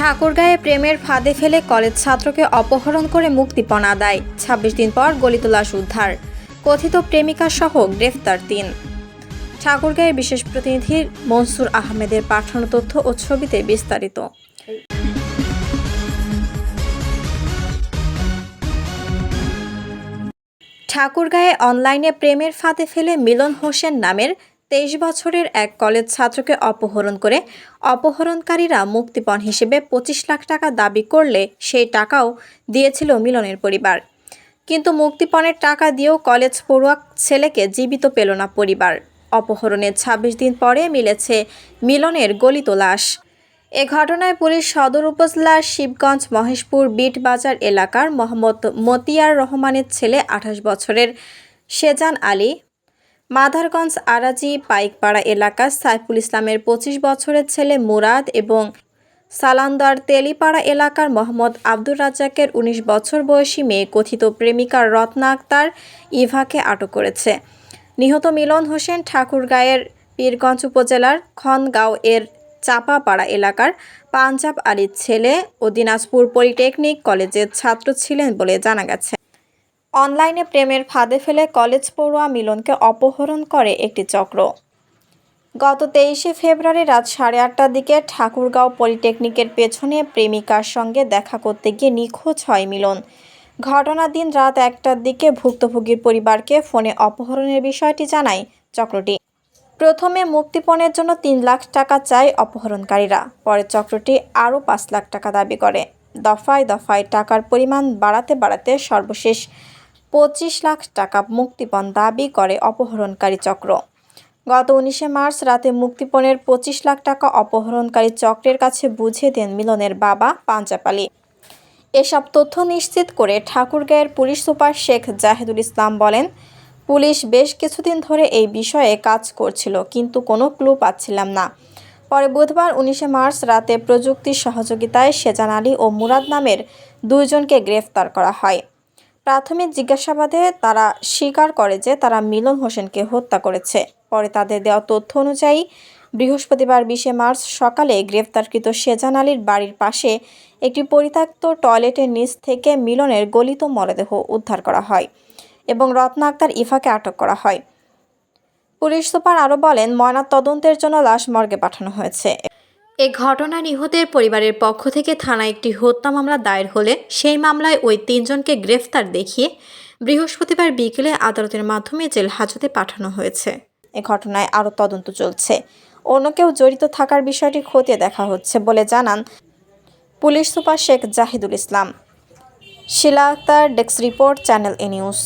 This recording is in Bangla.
ঠাকুরগাঁয়ে প্রেমের ফাঁদে ফেলে কলেজ ছাত্রকে অপহরণ করে মুক্তিপণ আদায় ছাব্বিশ দিন পর গলিত লাশ উদ্ধার। কথিত প্রেমিকা সহ গ্রেফতার তিন। ঠাকুরগাঁয়ের বিশেষ প্রতিনিধি মনসুর আহমেদের পাঠানো তথ্য ও ছবিতে বিস্তারিত। ঠাকুরগাঁয়ে অনলাইনে প্রেমের ফাঁদে ফেলে মিলন হোসেন নামের তেইশ বছরের এক কলেজ ছাত্রকে অপহরণ করে অপহরণকারীরা মুক্তিপণ হিসেবে পঁচিশ লাখ টাকা দাবি করলে সেই টাকাও দিয়েছিল মিলনের পরিবার। কিন্তু মুক্তিপণের টাকা দিয়েও কলেজ পড়ুয়া ছেলেকে জীবিত পেল না পরিবার। অপহরণের ২৬ দিন পরে মিলেছে মিলনের গলিত লাশ। এ ঘটনায় পুলিশ সদর উপজেলার শিবগঞ্জ মহেশপুর বিট বাজার এলাকার মোহাম্মদ মতিয়ার রহমানের ছেলে আঠাশ বছরের শেজান আলী মাদারগঞ্জ, আরাজি, পাইকপাড়া এলাকার সাইফুল ইসলামের পঁচিশ বছরের ছেলে মুরাদ এবং সালান্দার তেলিপাড়া এলাকার মোহাম্মদ আব্দুর রাজ্জাকের ১৯ বছর বয়সী মেয়ে কথিত প্রেমিকা রত্না আক্তার ইভাকে আটক করেছে। নিহত মিলন হোসেন ঠাকুরগাঁয়ের পীরগঞ্জ উপজেলার খনগাঁও এর চাপাপাড়া এলাকার পাঞ্জাব আলীর ছেলে ও দিনাজপুর পলিটেকনিক কলেজের ছাত্র ছিলেন বলে জানা গেছে। অনলাইনে প্রেমের ফাঁদে ফেলে কলেজ পড়ুয়া মিলনকে অপহরণ করে একটি চক্র। গত তেইশে ফেব্রুয়ারি রাত সাড়ে আটটার দিকে ঠাকুরগাঁও পলিটেকনিকের পেছনে প্রেমিকার সঙ্গে দেখা করতে গিয়ে নিখোঁজ হয় মিলন। ঘটনার দিন রাত একটার দিকে ভুক্তভোগীর পরিবারকে ফোনে অপহরণের বিষয়টি জানায় চক্রটি। প্রথমে মুক্তিপণের জন্য তিন লাখ টাকা চায় অপহরণকারীরা, পরে চক্রটি আরও পাঁচ লাখ টাকা দাবি করে। দফায় দফায় টাকার পরিমাণ বাড়াতে বাড়াতে সর্বশেষ পঁচিশ লাখ টাকা মুক্তিপণ দাবি করে অপহরণকারী চক্র। গত উনিশে মার্চ রাতে মুক্তিপণের পঁচিশ লাখ টাকা অপহরণকারী চক্রের কাছে বুঝে দেন মিলনের বাবা পাঞ্জাপালি এসব তথ্য নিশ্চিত করে ঠাকুরগাঁয়ের পুলিশ সুপার শেখ জাহিদুল ইসলাম বলেন, পুলিশ বেশ কিছুদিন ধরে এই বিষয়ে কাজ করছিল, কিন্তু কোনো ক্লু পাচ্ছিলাম না। পরে বুধবার উনিশে মার্চ রাতে প্রযুক্তির সহযোগিতায় সেজান আলী ও মুরাদ নামের দুইজনকে গ্রেফতার করা হয়। প্রাথমিক জিজ্ঞাসাবাদে তারা স্বীকার করে যে তারা মিলন হোসেনকে হত্যা করেছে। পরে তাদের দেওয়া তথ্য অনুযায়ী বৃহস্পতিবার বিশে মার্চ সকালে গ্রেফতারকৃত সেজান আলীর বাড়ির পাশে একটি পরিত্যক্ত টয়লেটের নিচ থেকে মিলনের গলিত মরদেহ উদ্ধার করা হয় এবং রত্না আক্তার ইফাকে আটক করা হয়। পুলিশ সুপার আরও বলেন ময়নাত তদন্তের জন্য লাশ মর্গে পাঠানো হয়েছে। এ ঘটনা নিহতের পরিবারের পক্ষ থেকে থানায় একটি হত্যা মামলা দায়ের হলে সেই মামলায় ওই তিনজনকে গ্রেফতার দেখিয়ে বৃহস্পতিবার বিকেলে আদালতের মাধ্যমে জেল হাজতে পাঠানো হয়েছে। এ ঘটনায় আরও তদন্ত চলছে। অন্য কেউ জড়িত থাকার বিষয়টি খতিয়ে দেখা হচ্ছে বলে জানান police super Sheikh Zahidul Islam. Shila Akter, desk report, channel A news.